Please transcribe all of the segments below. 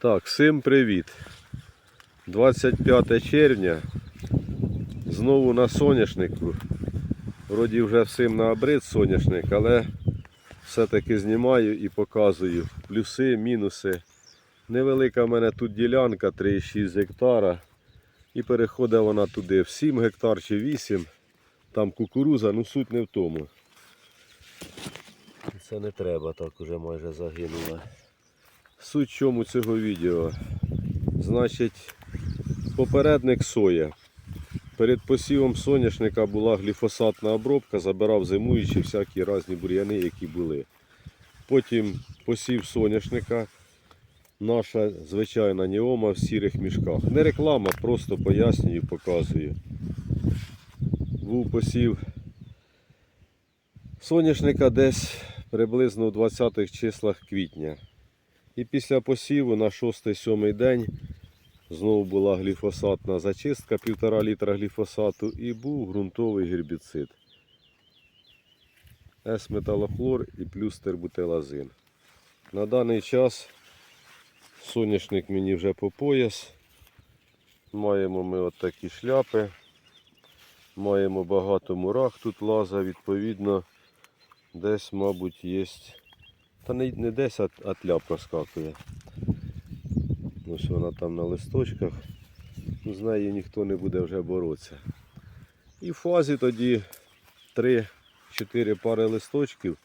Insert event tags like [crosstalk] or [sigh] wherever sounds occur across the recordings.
Так, всім привіт. 25 червня. Знову на соняшнику. Вроді вже всім наобрид соняшник, але все-таки знімаю і показую плюси, мінуси. Невелика в мене тут ділянка 3,6 гектара. І переходить вона туди в 7 гектар чи 8. Там кукуруза, ну суть не в тому. Це не треба, так уже майже загинула. Суть чому цього відео. Значить, попередник соя. Перед посівом соняшника була гліфосатна обробка, забирав зимуючі всякі різні бур'яни, які були. Потім посів соняшника. Наша звичайна ніома в сірих мішках. Не реклама, просто пояснюю, показую. Був посів соняшника десь приблизно в 20-х числах квітня. І після посіву на 6-7 день знову була гліфосатна зачистка 1,5 літра гліфосату і був ґрунтовий гербіцид. С-металохлор і плюс тербутилазин. На даний час соняшник мені вже по пояс. Маємо ми от такі шляпи. Маємо багато мурах тут лаза, відповідно, десь, мабуть, є. Та не, не десь, а, а тля проскакує. Ось вона там на листочках. Ну, З нею ніхто не буде вже боротися. І в фазі тоді 3-4 пари листочків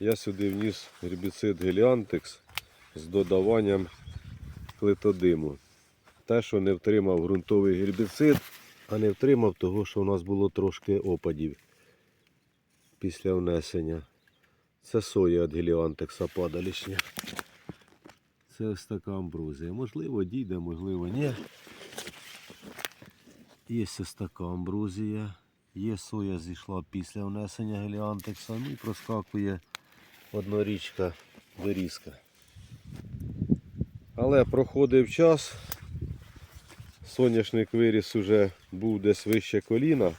я сюди вніс гербіцид Геліантекс з додаванням клетодиму. Те, що не втримав ґрунтовий гербіцид, а не втримав того, що у нас було трошки опадів після внесення. Це соя від геліантекса падалішня. Це ось така амброзія. Можливо, дійде, можливо, ні. Є ось така амброзія. Є соя зійшла після внесення геліантекса. Ну і проскакує однорічка вирізка. Але проходив час. Соняшник виріс уже був десь вище коліна.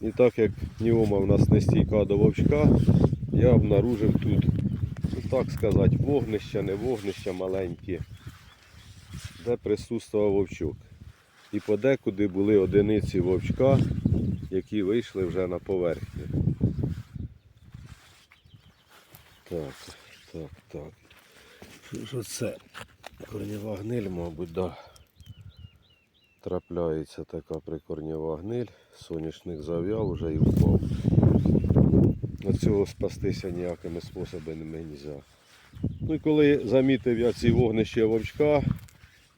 І так як ніома в нас не стійка до вовчка, я обнаружив тут, ну так сказати, вогнища, не вогнища маленькі, де присутствував вовчок. І подекуди були одиниці вовчка, які вийшли вже на поверхню. Так, так, так. Що ж це? Корнєва гниль, мабуть, да. Трапляється така прикорнєва гниль, соняшник зав'яв уже і впав. Від цього спастися ніякими способами не можна. Ну і коли замітив я ці вогнища вовчка,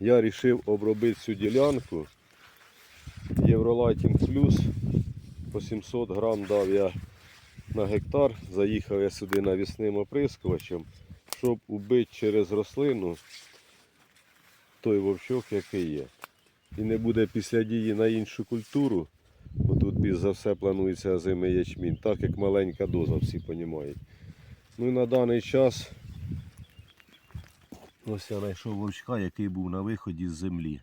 я вирішив обробити цю ділянку. Євролайтінг плюс по 700 грам дав я на гектар. Заїхав я сюди навісним оприскувачем, щоб убити через рослину той вовчок, який є. І не буде після дії на іншу культуру, бо тут більш за все планується озимий ячмінь, так як маленька доза, всі розуміють. Ну і на даний час ось я знайшов вовчка, який був на виході з землі.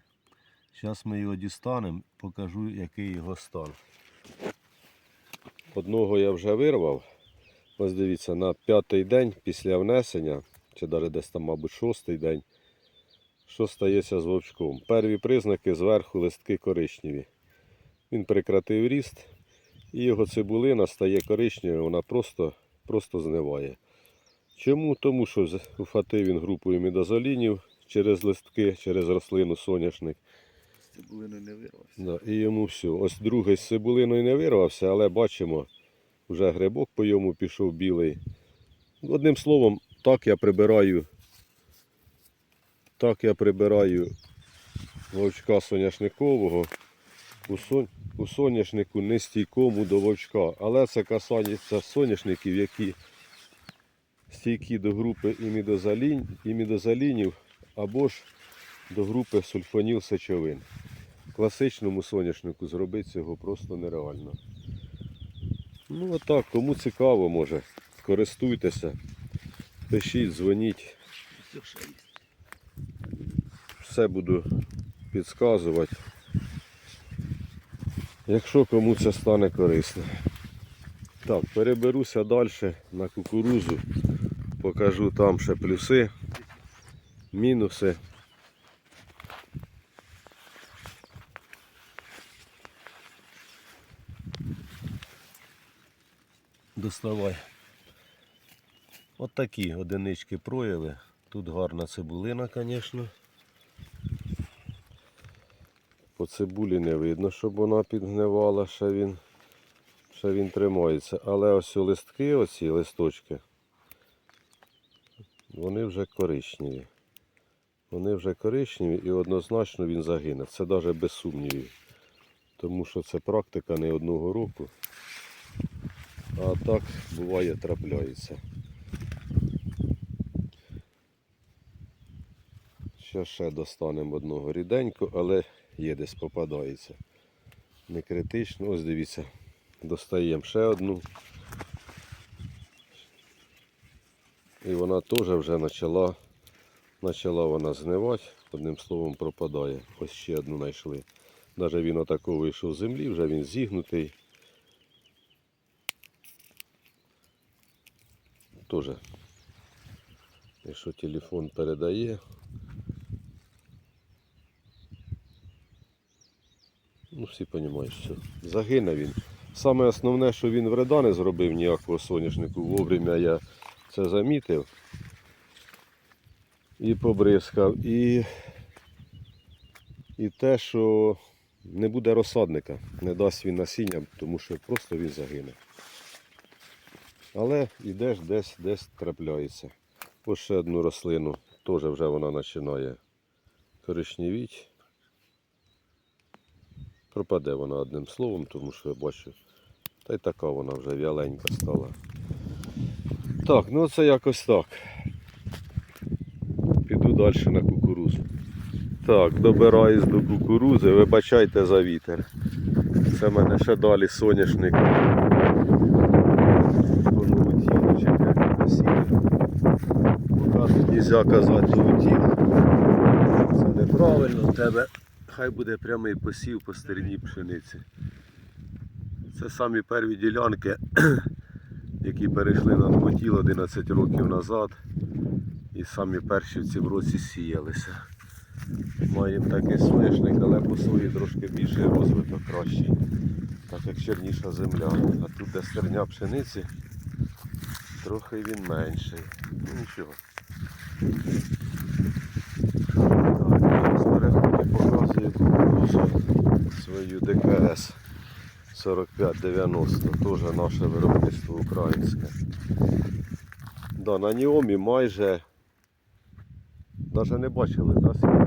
Зараз ми його дістанемо, покажу, який його стан. Одного я вже вирвав. Ось дивіться, на п'ятий день після внесення, чи навіть десь там, мабуть, шостий день, що стається з вовчком. Перві признаки зверху листки коричневі. Він прекратив ріст і його цибулина стає коричневою, вона просто, просто зниває. Чому? Тому що з- вхватив він групою мідозолінів через листки, через рослину соняшник. Цибулини не вирвався. Да, і йому все. Ось другий з цибулиною не вирвався, але бачимо, вже грибок по йому пішов білий. Одним словом, так я прибираю. Так я прибираю вовчка соняшникового у, сон... у соняшнику нестійкому до вовчка. Але це касається соняшників, які стійкі до групи імідозалінь... імідозалінів або ж до групи сульфоніл сечовин класичному соняшнику зробити цього просто нереально. Ну отак, кому цікаво може, користуйтеся, пишіть, дзвоніть, Все буду підказувати якщо кому це стане корисно. Так, переберуся далі на кукурузу, покажу там ще плюси, мінуси. Доставай. От такі одинички прояви. Тут гарна цибулина, звісно. Цибулі не видно, щоб вона підгнивала, ще він, ще він тримається. Але ось ці листки, оці листочки, вони вже коричневі. Вони вже коричневі і однозначно він загине. Це навіть без сумнівів. Тому що це практика не одного року. А так буває трапляється. Ще ще достанемо одного ріденько, але є десь попадається. Не критично. Ось дивіться, достаємо ще одну. І вона теж вже почала, почала вона знивати, одним словом пропадає. Ось ще одну знайшли. Навіть він отако вийшов з землі, вже він зігнутий. Тоже, якщо телефон передає. Ну, всі розуміють, що загине він. Саме основне, що він вреда не зробив ніякого соняшнику, вовремя я це замітив. І побризкав, і, і те, що не буде розсадника, не дасть він насіння, тому що просто він загине. Але йдеш десь, десь трапляється. Ось ще одну рослину, теж вже вона починає коричневіть. Пропаде вона одним словом, тому що я бачу, та й така вона вже вяленька стала. Так, ну це якось так. Піду далі на кукурузу. Так, добираюсь до кукурузи, вибачайте за вітер. Це в мене ще далі соняшник. Покажуть, нельзя казати тіло. Це неправильно тебе. Хай буде прямий посів по стерні пшениці. Це самі перві ділянки, [clears throat] які перейшли на новотіл 11 років назад. І самі перші в цьому році сіялися. Маємо такий соняшник, але по сої трошки більший розвиток кращий, так як черніша земля. А тут де стерня пшениці, трохи він менший. Ну нічого. Так, зараз переходимо показую кукурузу свою ДКС 4590, теж наше виробництво українське. Да, на Ніомі майже навіть не бачили, да, скільки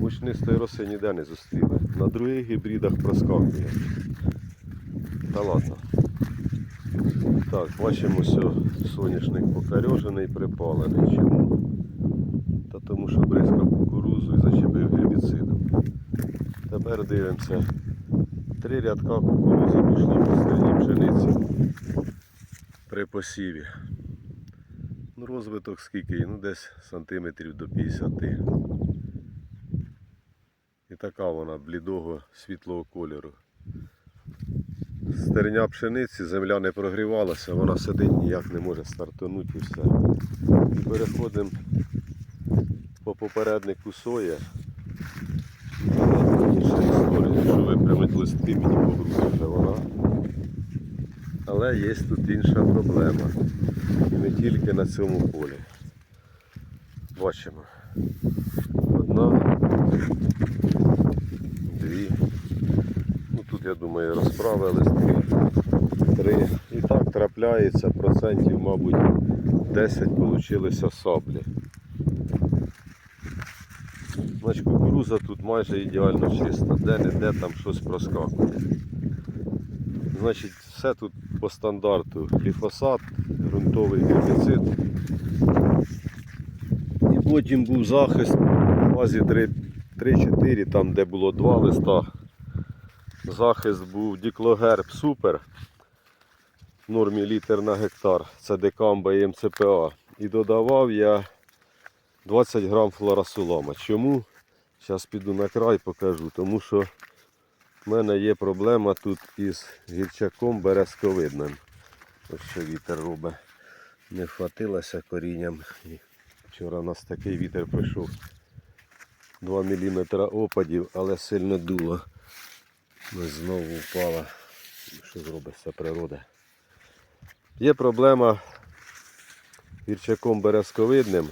Мучнистої роси ніде не зустріли. На других гібридах проскакує. Та ладно. Так, бачимо, що соняшник покарьожений, припалений. Чому? Та тому що бризкав кукурузу і зачепив гербіцидом. Тепер дивимося. Три рядка кукурузи пішли по стерні пшениці при посіві. Ну, розвиток скільки? Ну десь сантиметрів до 50. І така вона блідого світлого кольору. Стерня пшениці, земля не прогрівалася, вона сидить ніяк не може стартанути і все. Переходимо по попереднику соя. Інша історія, якщо випрямить мені погрузить вже вона. Але є тут інша проблема. І не тільки на цьому полі. Бачимо. Одна, дві. Ну тут я думаю розправи листки. Три. І так трапляється процентів, мабуть, 10 получилися саблі. Значить, кукуруза тут майже ідеально чиста, де-не-де там щось проскакує. Значить, все тут по стандарту. Гліфосат, ґрунтовий гербіцид. І потім був захист в фазі 3-4, там де було два листа. Захист був Діклогерб Супер в нормі літр на гектар. Це декамба і МЦПА. І додавав я 20 грам флорасулама. Чому? Зараз піду на край покажу, тому що в мене є проблема тут із гірчаком березковидним. Ось що вітер робить. Не вхватилася корінням. І вчора у нас такий вітер прийшов. 2 мм опадів, але сильно дуло. Ось знову впала. Що зробить ця природа? Є проблема вірчаком березковидним,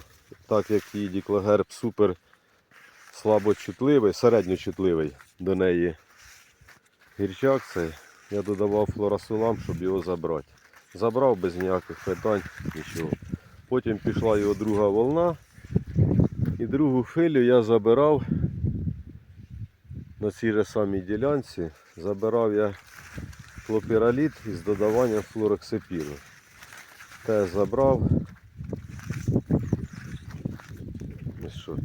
так як і діклогерб супер слабочутливий, середньочутливий до неї гірчак цей. Я додавав флорасулам, щоб його забрати. Забрав без ніяких питань, нічого. Потім пішла його друга волна. І другу хвилю я забирав на цій же самій ділянці. Забирав я хлопіраліт із додаванням флороксипіну. Те забрав. Ну що,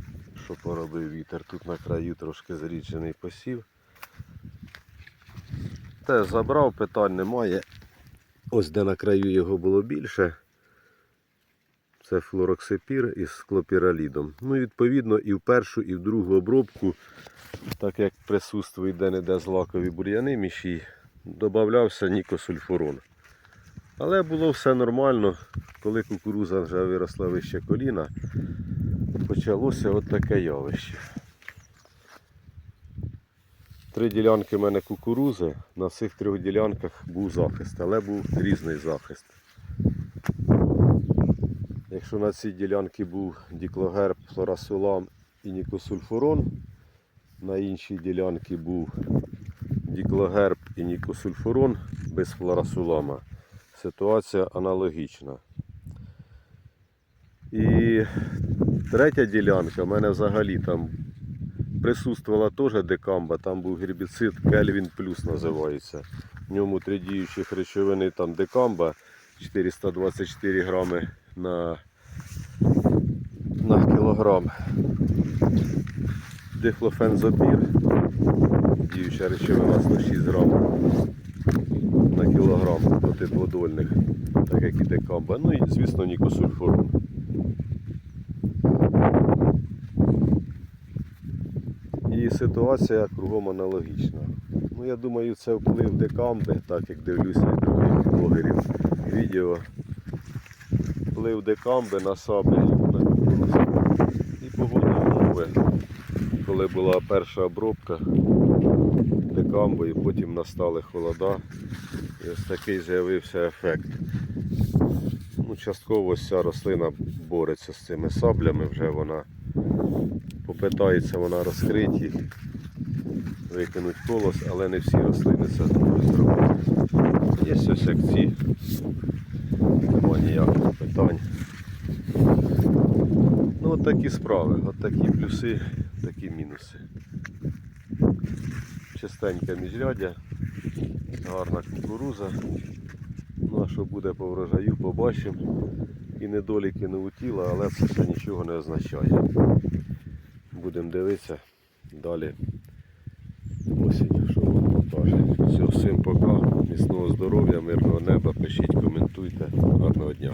що поробив вітер? Тут на краю трошки зріджений посів. Теж забрав, питань немає. Ось де на краю його було більше. Це флороксипір із клопіралідом. Ну, відповідно, і в першу, і в другу обробку, так як присутствує де-не-де злакові бур'яни міші, додавався нікосульфурон. Але було все нормально, коли кукуруза вже виросла вище коліна, почалося от таке явище. Три ділянки в мене кукурузи. На цих трьох ділянках був захист, але був різний захист. Якщо на цій ділянці був діклогерб, флорасулам і нікосульфурон, на іншій ділянці був діклогерб і нікосульфурон без флорасулама. Ситуація аналогічна. І третя ділянка, в мене взагалі там присутствувала теж декамба, там був гербіцид Кельвін Плюс називається. В ньому три діючих речовини там декамба 424 грами на, на кілограм. Дихлофензопір, діюча речовина 106 грам на кілограм проти дводольних, так як і декамба. Ну і звісно нікосульфурон. І ситуація кругом аналогічна. Ну, я думаю, це вплив декамби, так як дивлюся від других блогерів відео. Вплив декамби на саблі на кукурузу. І погодні умови, коли була перша обробка декамбою, потім настали холода. І ось такий з'явився ефект. Ну, частково ось ця рослина бореться з цими саблями, вже вона попитається вона розкрити викинуть колос, але не всі рослини це зробити. Є ось як ці, нема ніяких питань. Ну от такі справи, от такі плюси, такі мінуси. Чистеньке міжрядя, гарна кукуруза. Ну а що буде по врожаю, побачимо. І недоліки не у тіла, але це все нічого не означає будемо дивитися далі осінь, що вам. Все, всім пока, міцного здоров'я, мирного неба, пишіть, коментуйте. Гарного дня.